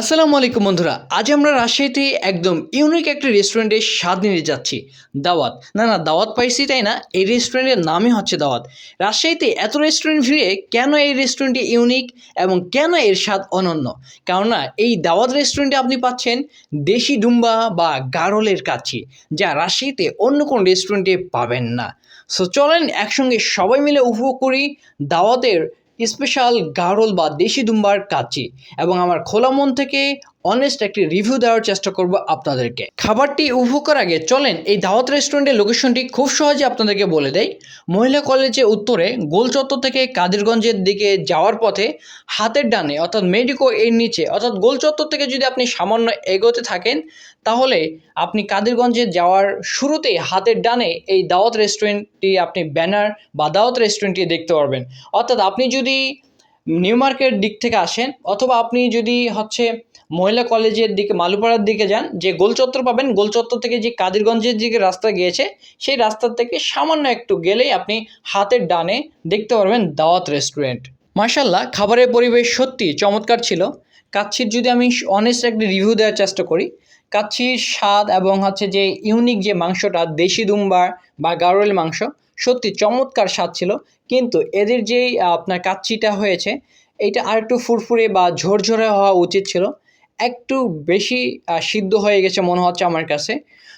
আসসালামু আলাইকুম বন্ধুরা, আজ আমরা রাজশাহীতে একদম ইউনিক একটা রেস্টুরেন্টের স্বাদ নিতে যাচ্ছি, দাওয়াত। না না, দাওয়াত পাইছি তাই না, এই রেস্টুরেন্টের নামই হচ্ছে দাওয়াত। রাজশাহীতে এত রেস্টুরেন্ট ভিড়ে কেন এই রেস্টুরেন্টটি ইউনিক এবং কেন এর স্বাদ অনন্য? কেননা, এই দাওয়াত রেস্টুরেন্টে আপনি পাচ্ছেন দেশি ডুম্বা বা গারলের কাচ্ছি যা রাজশাহীতে অন্য কোনো রেস্টুরেন্টে পাবেন না। সো চলেন একসঙ্গে সবাই মিলে উপভোগ করি দাওয়াতের স্পেশাল গারল বা দেশি দুম্বার কাচ্চি এবং আমার খোলা মন থেকে অনেস্ট একটি রিভিউ দেওয়ার চেষ্টা করব আপনাদেরকে। খাবারটি উপভোগ করার আগে চলেন এই দাওয়াত রেস্টুরেন্টের লোকেশনটি খুব সহজে আপনাদেরকে বলে দেয় মহিলা কলেজের উত্তরে গোল চত্বর থেকে কাদিরগঞ্জের দিকে যাওয়ার পথে হাতের ডানে অর্থাৎ মেডিকো এর নিচে অর্থাৎ গোল চত্বর থেকে যদি আপনি সামান্য এগোতে থাকেন, তাহলে আপনি কাদিরগঞ্জে যাওয়ার শুরুতেই হাতের ডানে এই দাওয়াত রেস্টুরেন্টটি আপনি ব্যানার বা দাওয়াত রেস্টুরেন্টটি দেখতে পারবেন। অর্থাৎ আপনি যদি নিউ মার্কেট দিক থেকে আসেন, অথবা আপনি যদি হচ্ছে মহিলা কলেজের দিকে, মালুপাড়ার দিকে যান, যে গোলচত্বর পাবেন গোলচত্বর থেকে যে কাদিরগঞ্জের দিকে রাস্তা গিয়েছে, সেই রাস্তা থেকে সামান্য একটু গেলেই আপনি হাতের ডানে দেখতে পারবেন দাওয়াত রেস্টুরেন্ট মার্শাল্লাহ খাবারের পরিবেশ সত্যি চমৎকার ছিল। কাচ্ছির যদি আমি অনেস্ট একটি রিভিউ দেওয়ার চেষ্টা করি, কাচ্ছির স্বাদ এবং হচ্ছে যে ইউনিক যে মাংসটা, দেশি দুম্বার বা গারোয়েল মাংস সত্যি চমৎকার স্বাদ ছিল। কিন্তু এদের যেই আপনার কাচ্চিটা হয়েছে এটা আর একটু ফুরফুরে বা ঝরঝরে হওয়া উচিত ছিল। একটু বেশি সিদ্ধ হয়ে গেছে মনে হচ্ছে আমার কাছে।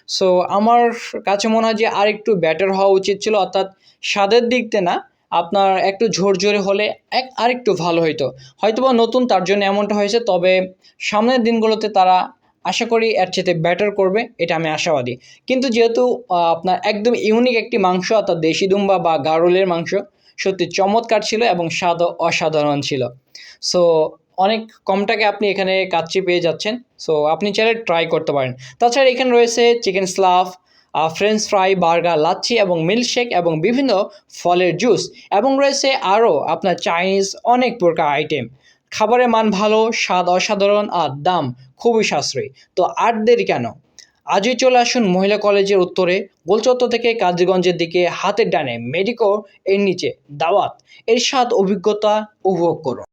সো, আমার কাছে মনে হয় যে আর একটু ব্যাটার হওয়া উচিত ছিল, অর্থাৎ স্বাদের দিক দিয়ে না, আপনার একটু ঝরঝরে হলে এক, আরেকটু ভালো হইতো। হয়তোবা নতুন, তার জন্য এমনটা হয়েছে, তবে সামনের দিনগুলোতে তারা আশা করি এর চেয়ে বেটার করবে, এটা আমি আশাবাদী। কিন্তু যেহেতু আপনার একদম ইউনিক একটি মাংস, অর্থাৎ দেশি দুম্বা বা গারলের মাংস, সত্যি চমৎকার ছিল এবং স্বাদ অসাধারণ ছিল। সো অনেক কম টাকায় আপনি এখানে কাচ্চি পেয়ে যাচ্ছেন। সো আপনি চাইলে ট্রাই করতে পারেন। তাছাড়া এখানে রয়েছে চিকেন স্লাফ ফ্রেঞ্চ ফ্রাই বার্গার লাচ্ছি এবং মিল্কশেক এবং বিভিন্ন ফলের জুস এবং রয়েছে আরও আপনার চাইনিজ অনেক প্রকার আইটেম খাবারের মান ভালো, স্বাদ অসাধারণ আর দাম খুবই সাশ্রয়ী। তো আর দেরি কেন? আজই চলে আসুন মহিলা কলেজের উত্তরে গোলচত্ব থেকে কাজীগঞ্জের দিকে, হাতের ডানে, মেডিকো এর নিচে, দাওয়াত। এর স্বাদ, অভিজ্ঞতা, উপভোগ করুন।